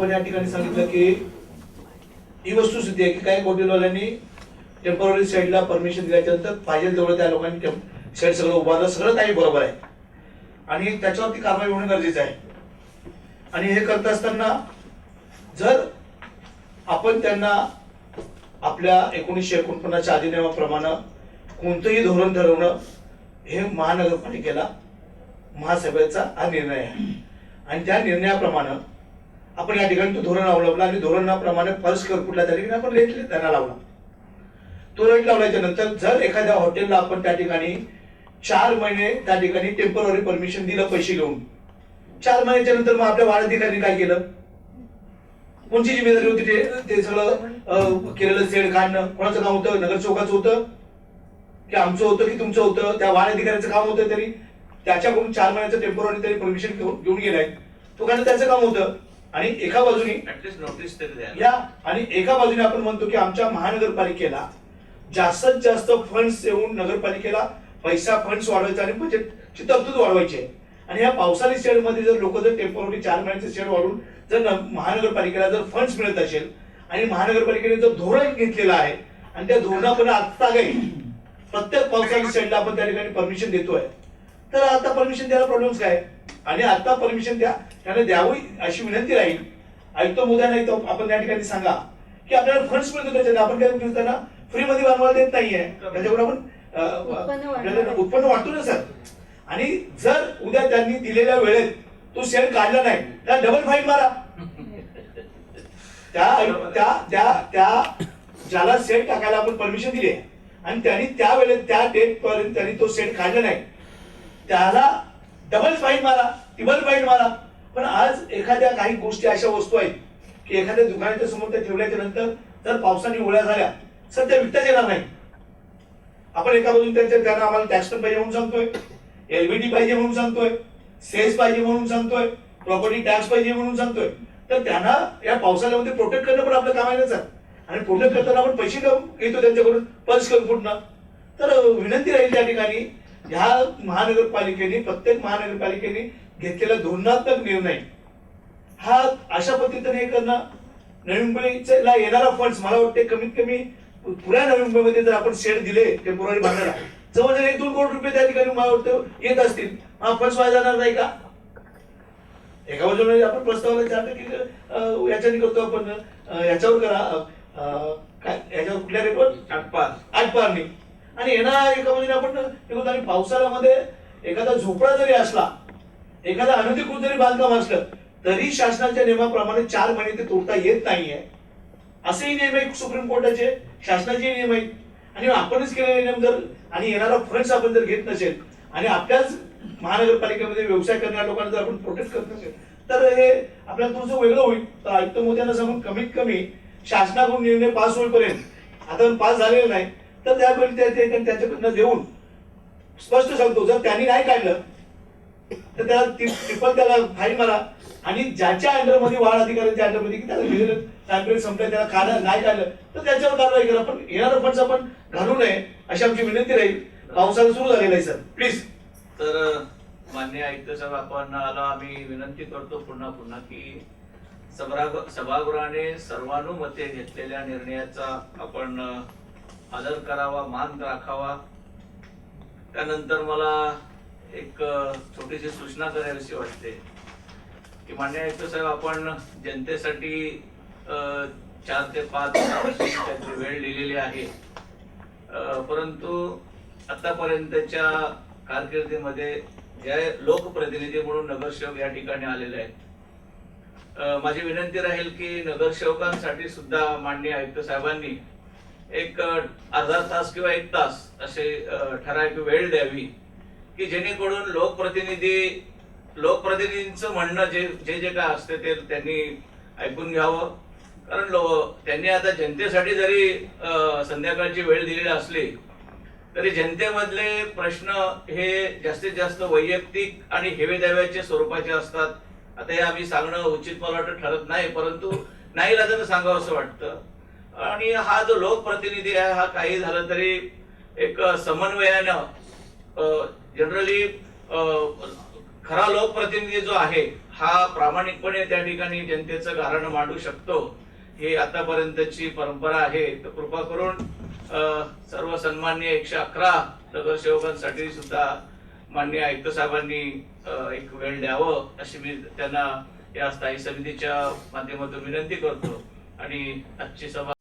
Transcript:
आपण या ठिकाणी सांगितलं की ही वस्तुस्थिती आहे की काही हॉटेलवाल्यांनी टेंपररी साईडला परमिशन दिल्याच्या नंतर पाहिजे तेवढं त्या लोकांनी साईड सगळं उभारलं. सगळं काही बरोबर आहे. आणि त्याच्यावरती कारवाई होणं गरजेचं आहे. आणि हे करत असताना जर आपण त्यांना आपल्या एकोणीसशे एकोणपन्नासच्या अधिनियमाप्रमाणे कोणतंही धोरण ठरवणं हे महानगरपालिकेला महासभेचा हा निर्णय आहे. आणि त्या निर्णयाप्रमाणे आपण या ठिकाणी तो धोरण अवलंबला आणि धोरणाप्रमाणे फर्स्ट कर कुठल्या तरी आपण रेट त्यांना लावला. तो रेट लावल्याच्या नंतर जर एखाद्या हॉटेलला आपण त्या ठिकाणी चार महिने त्या ठिकाणी टेंपररी परमिशन दिलं पैसे घेऊन चार महिन्याच्या नंतर मग आपल्या वाढ काय केलं? कोणची जिम्मेदारी होती ते? सगळं केलेलं सेड काढणं. कोणाचं काम होतं? नगरसेवकाचं होतं? की आमचं होतं की तुमचं होतं? त्या वाढ अधिकाऱ्याचं काम होतं तरी? त्याच्याकडून चार महिन्याचं टेंपररी तरी परमिशन घेऊन गेलाय. तो कारण त्याचं काम होतं? आणि एका बाजूनी या आणि एका बाजूने आपण म्हणतो की आमच्या महानगरपालिकेला जास्तीत जास्त फंड्स येऊन नगरपालिकेला पैसा फंड्स वाढवायचा आणि बजेटची तरतूद वाढवायची. आहे आणि या पावसाळी शेडमध्ये जर लोक जर टेंपररी चार महिन्याचे शेड वाढून जर महानगरपालिकेला जर फंड्स मिळत असेल आणि महानगरपालिकेने जर धोरण घेतलेलं आहे आणि त्या धोरणाकडे आत्ता काही प्रत्येक पावसाळी शेडला आपण त्या ठिकाणी परमिशन देतोय तर आता परमिशन द्यायला प्रॉब्लेम्स काय? आणि आता परमिशन द्या. त्याने द्यावी अशी विनंती राहील. आयुक्त मुद्दा नाही तर आपण त्या ठिकाणी सांगा की आपल्याला फंड्स मिळतो त्याच्यात. आपण काय म्हणतो त्यांना? फ्रीमध्ये बनवायला देत नाहीये. त्याच्यावर आपण उत्पन्न वाटतो ना सर. आणि जर उद्या त्यांनी दिलेल्या वेळेत तो शेअर काढला नाही त्याला डबल फाईन मारा. त्या त्या त्या त्या ज्याला सेट टाकायला आपण परमिशन दिली आहे. आणि त्यांनी त्या वेळेत त्या डेट पर्यंत त्यांनी तो सेट काढला नाही. त्याला डबल फाईन मारा टिबल फाईन मारा. पण आज एखाद्या काही गोष्टी अशा वस्तू आहेत की एखाद्या दुकानाच्या समोर त्या ठेवल्याच्या नंतर जर पावसाने ओळ्या झाल्या सध्या त्या विकताच येणार नाही आपण एका बाजून त्यांच्या त्यांना आम्हाला टॅक्स पण पाहिजे म्हणून सांगतोय एलबीटी पाहिजे म्हणून सांगतोय सेल्स पाहिजे म्हणून सांगतोय प्रॉपर्टी टॅक्स पाहिजे म्हणून सांगतोय. तर त्यांना या पावसाळ्यामध्ये प्रोटेक्ट करणं पण आपलं काम आहे ना सर? आणि प्रोटेक्ट करताना आपण पैसे देऊन घेतो त्यांच्याकडून पर्स करून पूर्ण तर विनंती राहील त्या ठिकाणी ह्या महानगरपालिकेने प्रत्येक महानगरपालिकेने घेतलेला धोरणात्मक निर्णय हा अशा पद्धतीने हे करणं नवी मुंबईला येणारा फंड्स मला वाटते कमीत कमी पुऱ्या नवी मुंबईमध्ये जर आपण शेड दिले टेम्पोररी बांधायला जवळजवळ एक दोन कोटी रुपये त्या ठिकाणी मला वाटतं येत असतील. हा फंड्स वाया जाणार नाही का? एका बाजूने आपण प्रस्तावाला चालतं की याच्याने करतो आपण याच्यावर करा काय याच्यावर कुठल्या रेटवर आटपास आठ पारणी आणि येणार एका म्हणजे आपण आणि पावसाळ्यामध्ये एखादा झोपडा जरी असला एखादा अनधिकृत जरी बांधकाम असलं तरी शासनाच्या नियमाप्रमाणे चार महिने ते तोडता येत नाहीये. असेही नियम आहेत सुप्रीम कोर्टाचे शासनाचे नियम आहेत. आणि आपणच केलेले नियम जर आणि येणारा फंड्स आपण जर घेत नसेल आणि आपल्याच महानगरपालिकेमध्ये व्यवसाय करणाऱ्या लोकांना जर आपण प्रोटेक्ट करत नसेल तर हे आपल्याला थोडंसं वेगळं होईल. तर आयुक्त मोत्यांना सांगून कमीत कमी शासनाकडून निर्णय पास होईपर्यंत आता पास झालेला नाही तर त्यावेळी त्या- त्याच्याकडनं देऊन स्पष्ट सांगतो जर त्यांनी नाही काढलं तर त्याला ट्रिपल त्याला फाईन मारा. आणि ज्याच्या अंडरमध्ये वाढ अधिकाऱ्यांच्या अंडरमध्ये की त्याला लिहिलं टाइम पिरियड संपलं त्याला काढलं नाही काढलं तर त्याच्यावर कारवाई करा. पण येणारं फंड्स आपण घालू नये अशी आमची विनंती राहील. पावसाळा सुरू झालेला आहे सर. प्लीज तर मान्य आयुक्त साहेब आपण आला आम्ही विनंती करतो पुन्हा पुन्हा की सभागृहाने सर्वानुमते घेतलेल्या निर्णयाचा आपण आदर करावा मान राखावा. त्यानंतर मला एक छोटीशी सूचना करावीशी वाटते. की मान्य आयुक्त साहेब आपण जनतेसाठी चार ते पाच त्यांची वेळ दिलेली आहे. परंतु आतापर्यंतच्या कारकिर्दीमध्ये जे लोकप्रतिनिधी म्हणून नगरसेवक या ठिकाणी आलेले आहेत. माझी विनंती राहील की नगरसेवकांसाठी सुद्धा माननीय आयुक्त साहेबांनी एक अर्धा तास किंवा एक तास असे ठराविक वेळ द्यावी की जेणेकरून लोकप्रतिनिधी लोकप्रतिनिधींचं म्हणणं जे जे जे काय असते ते त्यांनी ऐकून घ्यावं. कारण लो त्यांनी आता जनतेसाठी जरी संध्याकाळची वेळ दिलेली असली तरी जनतेमधले प्रश्न हे जास्तीत जास्त वैयक्तिक आणि हेवेदाव्याच्या स्वरूपाचे असतात. आता हे आम्ही सांगणं उचित मला वाटतं ठरत नाही परंतु नाही लागत सांगावं असं वाटतं. आणि हा जो लोकप्रतिनिधी आहे हा काही झालं तरी एक समन्वयानं जनरली खरा लोकप्रतिनिधी जो आहे हा प्रामाणिकपणे त्या ठिकाणी जनतेचं कारण मांडू शकतो. हे आतापर्यंतची परंपरा आहे. तर कृपा करून सर्व सन्मान्य एकशे अकरा नगरसेवकांसाठी सुद्धा मान्य आयुक्त साहेबांनी एक वेळ द्यावं अशी मी त्यांना या स्थायी समितीच्या माध्यमातून विनंती करतो. आणि आजची सभा